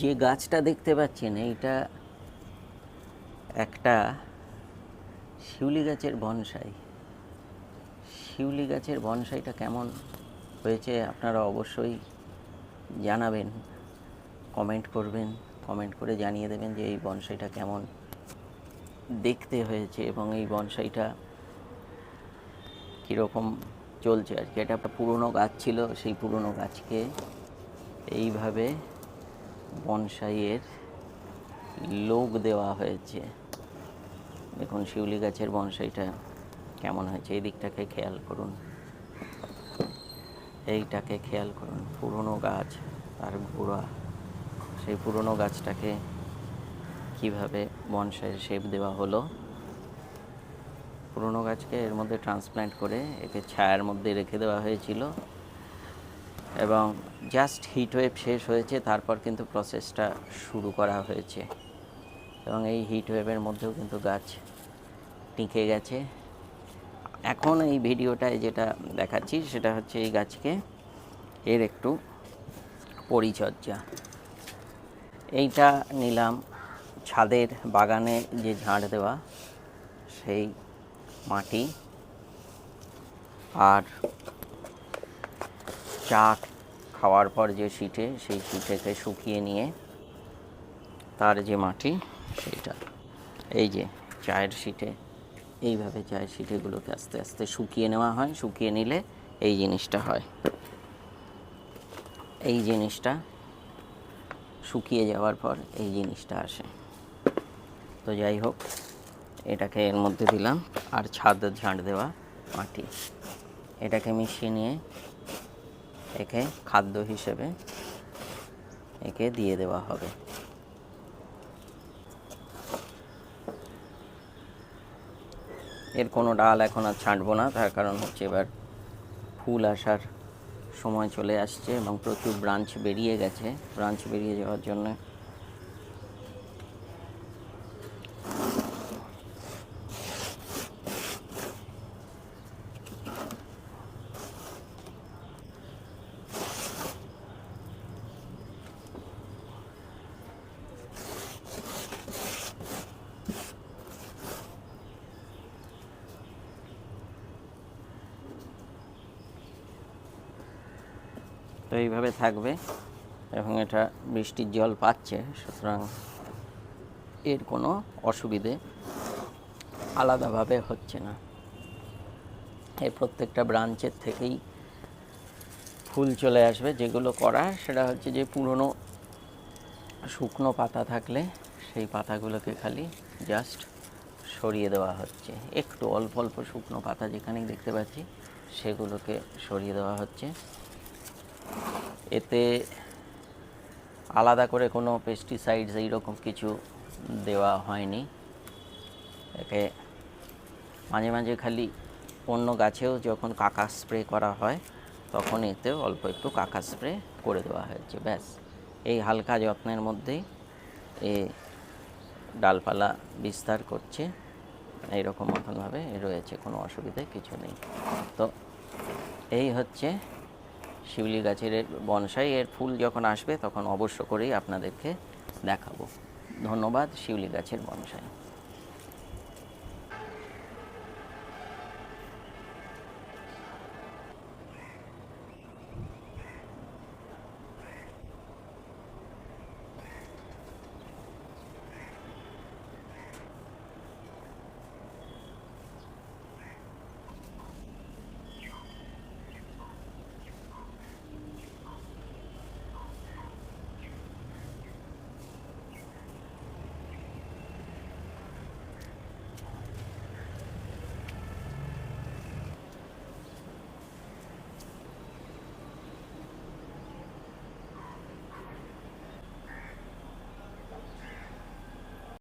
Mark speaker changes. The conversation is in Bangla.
Speaker 1: যে গাছটা দেখতে পাচ্ছেন, এইটা একটা শিউলি গাছের বনসাই। শিউলি গাছের বনসাইটা কেমন হয়েছে আপনারা অবশ্যই জানাবেন, কমেন্ট করবেন, কমেন্ট করে জানিয়ে দেবেন যে এই বনসাইটা কেমন দেখতে হয়েছে এবং এই বনসাইটা কীরকম চলছে। আর কি, এটা একটা পুরনো গাছ ছিল, সেই পুরনো গাছকে এইভাবে বনসাইয়ের লোক দেওয়া হয়েছে। দেখুন, শিউলি গাছের বনসাইটা কেমন হয়েছে? এই দিকটাকে খেয়াল করুন। এইটাকে খেয়াল করুন। পুরনো গাছ তার গোড়া। সেই পুরনো গাছটাকে কীভাবে বনসাইয়ের শেপ দেওয়া হলো? পুরনো গাছকে এর মধ্যে ট্রান্সপ্ল্যান্ট করে একে ছায়ার মধ্যে রেখে দেওয়া হয়েছিল। এবং জাস্ট হিট ওয়েভ শেষ হয়েছে, তারপর কিন্তু প্রসেসটা শুরু করা হয়েছে। এবং এই হিট ওয়েভের মধ্যেও কিন্তু গাছ টিকে গেছে। এখন এই ভিডিওটায় যেটা দেখাচ্ছি, সেটা হচ্ছে এই গাছকে, এর একটু পরিচর্যা। এইটা নিলাম ছাদের বাগানে যে ঝাড় দেওয়া, সেই মাটি। আর চা খাওয়ার পর যে শিটে, সেই শিটেকে শুকিয়ে নিয়ে তার যে মাটি, সেইটা। এই যে চায়ের শিটে, এইভাবে চায়ের শিটেগুলোকে আস্তে আস্তে শুকিয়ে নেওয়া হয়। শুকিয়ে নিলে এই জিনিসটা হয়। এই জিনিসটা শুকিয়ে যাওয়ার পর এই জিনিসটা আসে। তো যাই হোক, এটাকে এর মধ্যে দিলাম আর ছাদ ঝাঁট দেওয়া মাটি। এটাকে মিশিয়ে নিয়ে একে খাদ্য হিসেবে একে দিয়ে দেওয়া হবে। এর কোনো ডাল এখন আর ছাঁটবো না, তার কারণ হচ্ছে এবার ফুল আসার সময় চলে আসছে এবং প্রচুর ব্রাঞ্চ বেরিয়ে গেছে। ব্রাঞ্চ বেরিয়ে যাওয়ার জন্য তো এইভাবে থাকবে এবং এটা বৃষ্টির জল পাচ্ছে, সুতরাং এর কোনো অসুবিধে আলাদাভাবে হচ্ছে না। এই প্রত্যেকটা ব্রাঞ্চের থেকেই ফুল চলে আসবে। যেগুলো করা, সেটা হচ্ছে যে পুরনো শুকনো পাতা থাকলে সেই পাতাগুলোকে খালি জাস্ট সরিয়ে দেওয়া হচ্ছে। একটু অল্প অল্প শুকনো পাতা যেখানেই দেখতে পাচ্ছি, সেগুলোকে সরিয়ে দেওয়া হচ্ছে। এতে আলাদা করে কোনো পেস্টিসাইডস এইরকম কিছু দেওয়া হয়নি। একে মাঝে মাঝে খালি অন্য গাছেও যখন কাকা স্প্রে করা হয়, তখন এতেও অল্প একটু কাকা স্প্রে করে দেওয়া হয়েছে, ব্যাস। এই হালকা যত্নের মধ্যেই এ ডালপালা বিস্তার করছে। এইরকম মতনভাবে রয়েছে, কোনো অসুবিধে কিছু নেই। তো এই হচ্ছে শিউলি গাছের বনসাই এর ফুল যখন আসবে তখন অবশ্য করেই আপনাদেরকে দেখাবো। ধন্যবাদ, শিউলি গাছের বনসাই।